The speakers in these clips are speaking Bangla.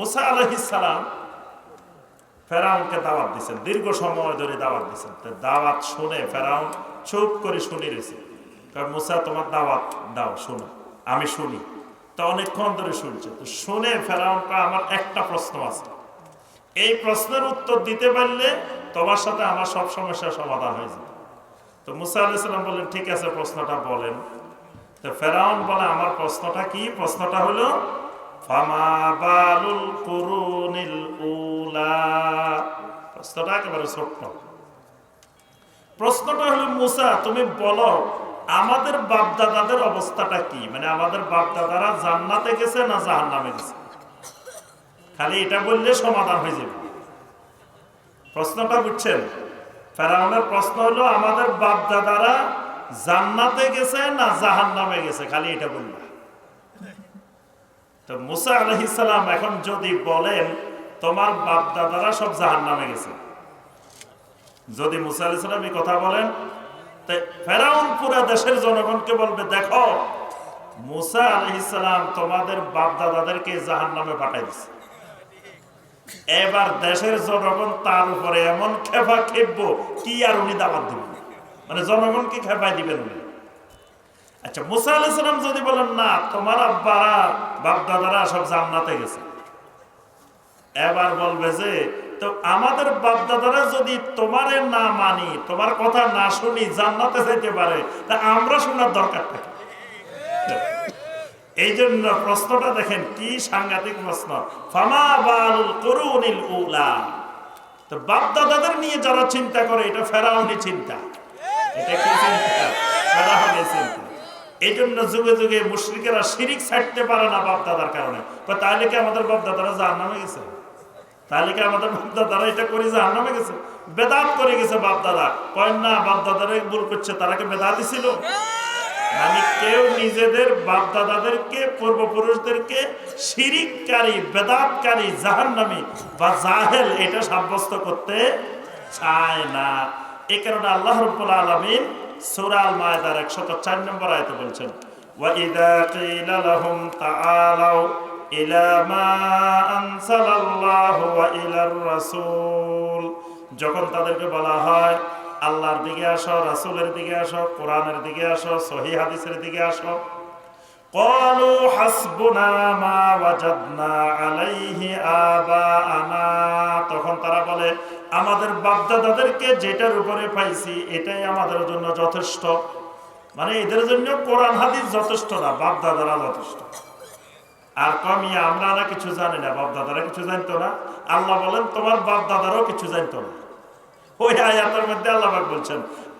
মুসা আলহিসাম ফেরাউনকে দাওয়াত দিচ্ছেন দীর্ঘ সময় ধরে দাওয়াত দিচ্ছেন দাওয়াত শুনে ফেরাউন চুপ করে শুনি রয়েছে। কারণ মুসা, তোমার দাওয়াত দাও, শোনো, আমি শুনি। তো অনেকক্ষণ ধরে শুনছে। তো শুনে ফেরাউনটা আমার একটা প্রশ্ন আছে। এই প্রশ্নের উত্তর দিতে পারলে তোমার সাথে আমার সব সমস্যার সমাধান হয়ে যাবে। তো মুসা আলাইসাল্লাম বললেন, ঠিক আছে, প্রশ্নটা বলেন। তো ফেরাউন বলে, আমার প্রশ্নটা কি? প্রশ্নটা হলো ফামা বালুল কুরুনিল উলা। প্রশ্নটা একেবারে ছোট্ট। প্রশ্নটা হলো, মুসা, তুমি বলো, আমাদের বাপদাদাদের অবস্থাটা কি? মানে আমাদের বাপদাদারা জান্নাতে গেছে না জাহান্নামে গেছে? খালি এটা বললে সমাধান হয়ে যাবে। প্রশ্নটা বুঝছেন? ফেরাউনের প্রশ্ন হলো, আমাদের বাপদাদারা জান্নাতে গেছে না জাহান্নামে গেছে? খালি এটা বললা। তো মুসা আলহিসাম এখন যদি বলেন, তোমার বাপ দাদারা সব জাহান নামে গেছে। যদি মুসা আলাইসালাম এই কথা বলেন ফেরাউন দেশের জনগণকে বলবে, দেখো, মুসা আলহিসাম তোমাদের বাপ দাদাদেরকে জাহান নামে পাঠাই দিছে। এবার দেশের জনগণ তার উপরে এমন খেপা খেপবো, কি আর উনি দাবাত দিবেন? মানে জনগণকে খেপাই দিবেন উনি? আচ্ছা মুসা আলাইসালাম যদি বলেন, না, তোমার আব্বারা বাপ দাদারা সব জান্নাতে গেছে। এবার বলবে যে, তো আমাদের বাপ দাদারা যদি তোমারে না মানি, তোমার কথা না শুনি, জান্নাতে যাইতে পারে, তা আমরা শোনার দরকার থাকে। এই জন্য প্রশ্নটা দেখেন, কি সাংঘাতিক প্রশ্ন। ফামা বালুল করুনিল উলা। তো বাপ দাদাদের নিয়ে যারা চিন্তা করে, এটা ফেরাউনি চিন্তা। এটা কি চিন্তা? ফেরাউনি চিন্তা। এই জন্য যুগে যুগে মুশ্রিকেরা শিরিক ছাড়তে পারে না বাপ দাদার কারণে তাহলে কি আমাদের বাপ দাদারা জাহান নামে গেছে? তাহলে কি আমাদের বাপ দাদারা এটা করে জাহান নামে গেছে? বেদাত করে গেছে বাপ দাদা কয়, না বাপ দাদারা ভুল করছে, তারা কি বেদাতি ছিল কেউ নিজেদের বাপ দাদাদেরকে পূর্বপুরুষদেরকে শিরিককারী, বেদাতকারী, জাহান্নামী বা জাহেল এটা সাব্যস্ত করতে চায় না। এই কারণে আল্লাহ রব্বুল আলমিন সুরাল মায়দার একশত চার নম্বর আয়তে বলছেন وَإِذَا قِيلَ لَهُمْ تَعَالَوْا إِلَى مَا أَنزَلَ اللَّهُ وَإِلَى الرَّسُولِ যখন তাদেরকে বলা হয় আল্লাহর দিকে আসো রাসূলের দিকে আসো কোরআনের দিকে আসো সহি হাদিসের দিকে আসো قالوا حسبنا ما وجدنا عليه آباءنا তখন তারা বলে আমাদের বাপদাদাদেরকে যেটার উপরে পাইছি এটাই আমাদের জন্য যথেষ্ট মানে এদের জন্য কোরআন হাদিস যথেষ্ট না বাপদাদারা যথেষ্ট আর কমি আমরা না কিছু জানি না বাপদাদারা কিছু জানতো না আল্লাহ বলেন তোমার বাপদাদারাও কিছু জানতো না ওই আয়াতের মধ্যে আল্লাহ পাক বলছেন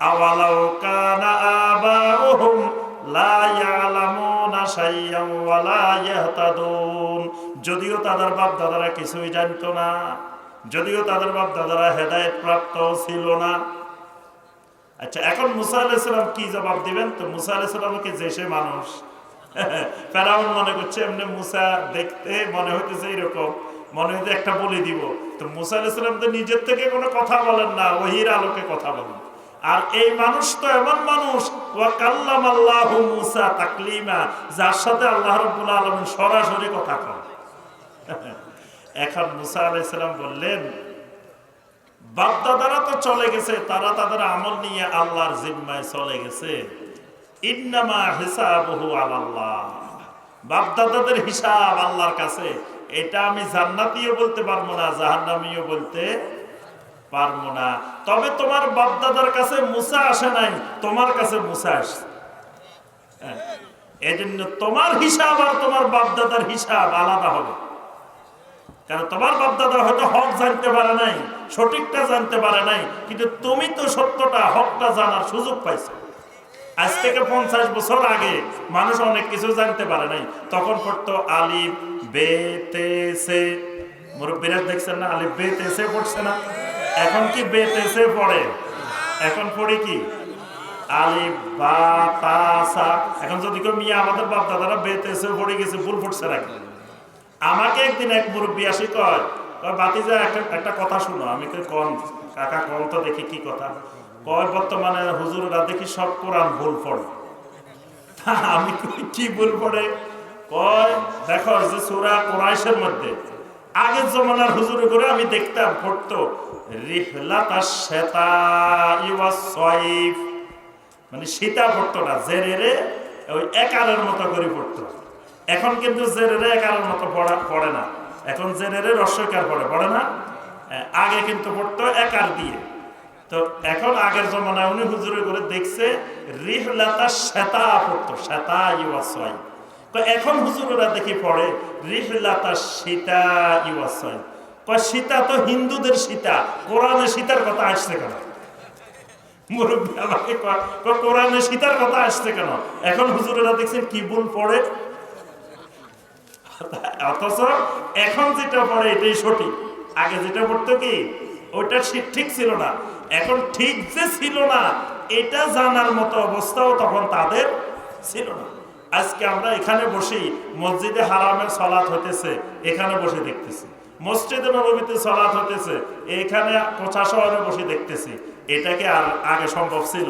আওয়ালাউ কানা আবাউহুম যদিও তাদের বাপ দাদারা কিছুই না, যদিও তাদের বাপ দাদারা হেদায়েত প্রাপ্ত ছিল না। আচ্ছা এখন মুসা কি জবাব দিবেন? তো মুসা আলাইসালামকে যে সে মানুষ? মনে করছে এমনি মুসা দেখতে মনে হইতেছে এরকম, মনে হইতে একটা বলে দিব। তো মুসা আলাইসালাম তো নিজের থেকে কোনো কথা বলেন না, ওহির আলোকে কথা বলেন। আর এই মানুষ তো এমন মানুষ যার সাথে আল্লাহ সরাসরি কথা এখন মুসা বললেন তো চলে গেছে, তারা তাদের আমল নিয়ে আল্লাহর জিম্মায় চলে গেছে। ইন্নামা হিসাবহু আল্লাহ বাপদাদাদের হিসাব আল্লাহর কাছে। এটা আমি জান্নাতিও বলতে পারব না, জাহান্নামিও বলতে পারব না। তবে তোমার বাপদাদার কাছে মুসা আসে নাই তোমার কাছে মুসা আসছে। হ্যাঁ, এই জন্য তোমার হিসাব আর তোমার বাপদাদার হিসাব আলাদা হবে। কারণ তোমার বাপদাদা হয়তো হক জানতে পারে নাই সঠিকটা জানতে পারে নাই কিন্তু তুমি তো সত্যটা হকটা জানার সুযোগ পাইছো। আজ থেকে পঞ্চাশ বছর আগে মানুষ অনেক কিছু জানতে পারে নাই। তখন পড়তো আলিফ বে তে সে। মুরব্বীরা দেখছেন না আলিফ বে তে সে পড়ছে না। এখন কি বে তে পড়ে? এখন পড়ে কি? বা তা এখন যদি কেউ আমাদের তে পড়ে গেছে, ভুল আমাকে একদিন এক কয় বাতিজা একটা কথা শুনো, আমি কই কন, কাকা তো দেখি কি কথা? বর্তমানে হুজুররা দেখি সব কোরআন ভুল পড়ে। আমি কি ভুল পড়ে? কয়, দেখো যে সুরা কোরাইশের মধ্যে আগের জমানার হুজুর করে আমি দেখতাম, পড়তো মানে সীতা পড়তো না, জেরেরে ওই একারের মতো করে পড়তো। এখন কিন্তু জেরেরে একারের মতো পড়া, পড়ে না। এখন জেরেরে রস্যকার পড়ে পড়ে না? আগে কিন্তু পড়তো একার দিয়ে। তো এখন আগের জমানায় উনি হুজুরে করে দেখছে, রিহলাতা শ্বেতা পড়তো শ্বেতা সয়ফ তো এখন হুজুরেরা দেখি পড়ে রিহলাতা সীতা সীতা তো হিন্দুদের সীতা, কোরআনে সীতার কথা আসছে কেন? মুরব্বী আমাকে কোরআনে সীতার কথা আসছে কেন? এখন হুজুরেরা দেখছেন কি ভুল পড়ে। অথচ এখন যেটা পড়ে এটাই সঠিক। আগে যেটা পড়তো কি, ওইটা সি- ঠিক ছিল না। এখন ঠিক যে ছিল না, এটা জানার মতো অবস্থাও তখন তাদের ছিল না। আজকে আমরা এখানে বসি মসজিদে হারামের সলাৎ হতেছে এখানে বসে দেখতেছি। মসজিদে নবমীতে সলাৎ হতেছে এখানে কোচা শহরে বসে দেখতেছি। এটা কি আর আগে সম্ভব ছিল?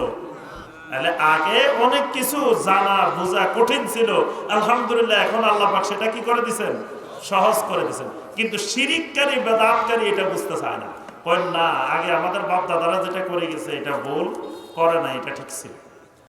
তাহলে আগে অনেক কিছু জানা, বোঝা কঠিন ছিল। আলহামদুলিল্লাহ, এখন আল্লাহ পাক সেটা কি করে দিছেন? সহজ করে দিছেন। কিন্তু শিরিককারী, বেদাতকারী এটা বুঝতে চায় না। কয় না, আগে আমাদের বাপ দাদারা যেটা করে গেছে, এটা ভুল, করে না, এটা ঠিক ছিল।